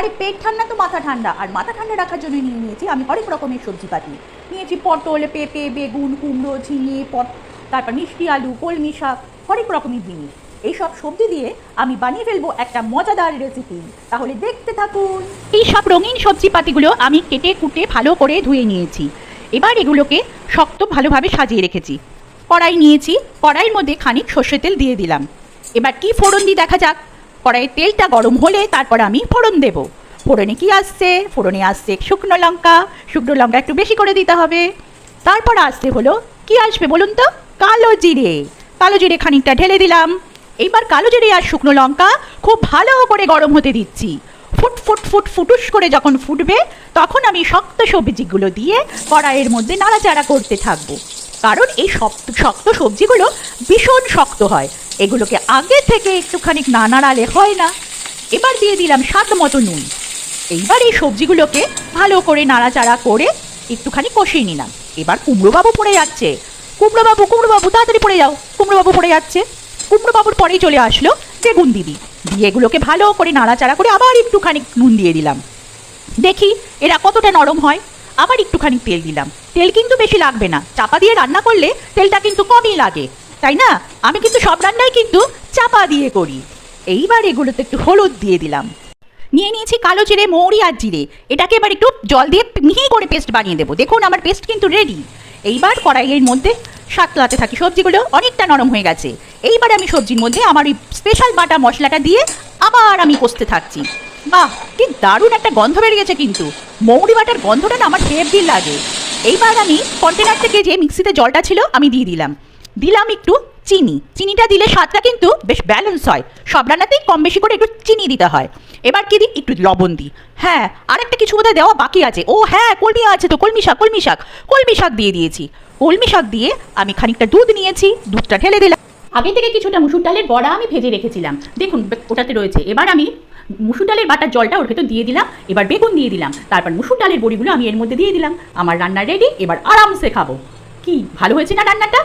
আরে পেট ঠান্ডা তো মাথা ঠান্ডা। আর মাথা ঠান্ডা রাখার জন্য নিয়ে নিয়েছি আমি হরেক রকমের সবজিপাতি নিয়েছি পটল, পেঁপে, বেগুন, কুমড়ো, ঝিঙে, পট, তারপর মিষ্টি আলু, কলমি শাক, হরেক রকমের জিনিস। এইসব সবজি দিয়ে আমি বানিয়ে ফেলব একটা মজাদার রেসিপি তাহলে দেখতে থাকুন। এই সব রঙিন সবজিপাতিগুলো আমি কেটে কুটে ভালো করে ধুয়ে নিয়েছি। এবার এগুলোকে শক্ত ভালোভাবে সাজিয়ে রেখেছি। কড়াই নিয়েছি। কড়াইয়ের মধ্যে খানিক সর্ষে তেল দিয়ে দিলাম। এবার কি ফোড়ন দিয়ে দেখা যাক। কড়াইয়ের তেলটা গরম হলে তারপর আমি ফোড়ন দেব। ফোড়নে কি আসছে? ফোড়নে আসছে শুকনো লঙ্কা। শুকনো লঙ্কা একটু বেশি করে দিতে হবে। তারপর আসতে হলো, কি আসবে বলুন তো? কালো জিরে। কালো জিরে খানিকটা ঢেলে দিলাম। এইবার কালো জিরে আর শুকনো লঙ্কা খুব ভালো করে গরম হতে দিচ্ছি। ফুট ফুট ফুট ফুটুস করে যখন ফুটবে, তখন আমি শক্ত সবজিগুলো দিয়ে কড়াইয়ের মধ্যে নাড়াচাড়া করতে থাকব। কারণ এই শক্ত শক্ত সবজিগুলো ভীষণ শক্ত হয়। এগুলোকে আগে থেকে একটুখানি না নাড়ালে হয় না। এবার দিয়ে দিলাম স্বাদ মতো নুন। এইবার এই সবজিগুলোকে ভালো করে নাড়াচাড়া করে একটুখানি কষিয়ে নিলাম। এবার কুমড়োবাবু পড়ে যাচ্ছে। কুমড়োবাবু কুমড়োবাবু, তাড়াতাড়ি পড়ে যাও। কুমড়োবাবু পড়ে যাচ্ছে। কুমড়োবাবুর পরেই চলে আসলো বেগুন দিদি। দিয়ে এগুলোকে ভালো করে নাড়াচাড়া করে আবার একটুখানি নুন দিয়ে দিলাম। দেখি এরা কতটা নরম হয়। আবার একটুখানি তেল দিলাম। তেল কিন্তু বেশি লাগবে না। চাপা দিয়ে রান্না করলে তেলটা কিন্তু কমই লাগে। তাই না? আমি কিন্তু সব রান্নাই কিন্তু চাপা দিয়ে করি। এইবার এগুলোতে একটু হলুদ দিয়ে দিলাম। নিয়ে নিয়েছি কালো জিরে, মৌরি আর জিরে। এটাকে এবার একটু জল দিয়ে মিহি করে পেস্ট বানিয়ে দেবো। দেখুন, আমার পেস্ট কিন্তু রেডি এইবার কড়াইয়ের মধ্যে শাক সাতলাতে থাকি সবজিগুলো, অনেকটা নরম হয়ে গেছে। এইবার আমি সবজির মধ্যে আমার ওই স্পেশাল বাটা মশলাটা দিয়ে আবার আমি কষতে থাকছি। বাহ, কি দারুণ একটা গন্ধ বেরিয়ে গেছে কিন্তু। মৌরি বাটার গন্ধটা না আমার হেভি লাগে। এইবার আমি কন্টেনার থেকে যে মিক্সিতে জলটা ছিল, আমি দিয়ে দিলাম। দিলাম একটু চিনি। চিনিটা দিলে স্বাদটা কিন্তু বেশ ব্যালেন্স হয়। সব রান্নাতেই কম বেশি করে একটু চিনি দিতে হয়। এবার কি দিই? একটু লবণ দিই। হ্যাঁ আরেকটা কিছু বোধহয় দেওয়া বাকি আছে। ও হ্যাঁ কলমি আছে তো, কলমি শাক কলমি শাক। কলমি শাক দিয়ে দিয়েছি। কলমি শাক দিয়ে আমি খানিকটা দুধ নিয়েছি, দুধটা ঢেলে দিলাম। আগে থেকে কিছুটা মুসুর ডালের বড়া আমি ভেজে রেখেছিলাম। দেখুন, ওটাতে রয়েছে। এবার আমি মুসুর ডালের বাটার জলটা ওর ভেতর দিয়ে দিলাম। এবার বেগুন দিয়ে দিলাম। তারপর মুসুর ডালের বড়িগুলো আমি এর মধ্যে দিয়ে দিলাম। আমার রান্না রেডি এবার আরামসে খাব। কি, ভালো হয়েছে না রান্নাটা?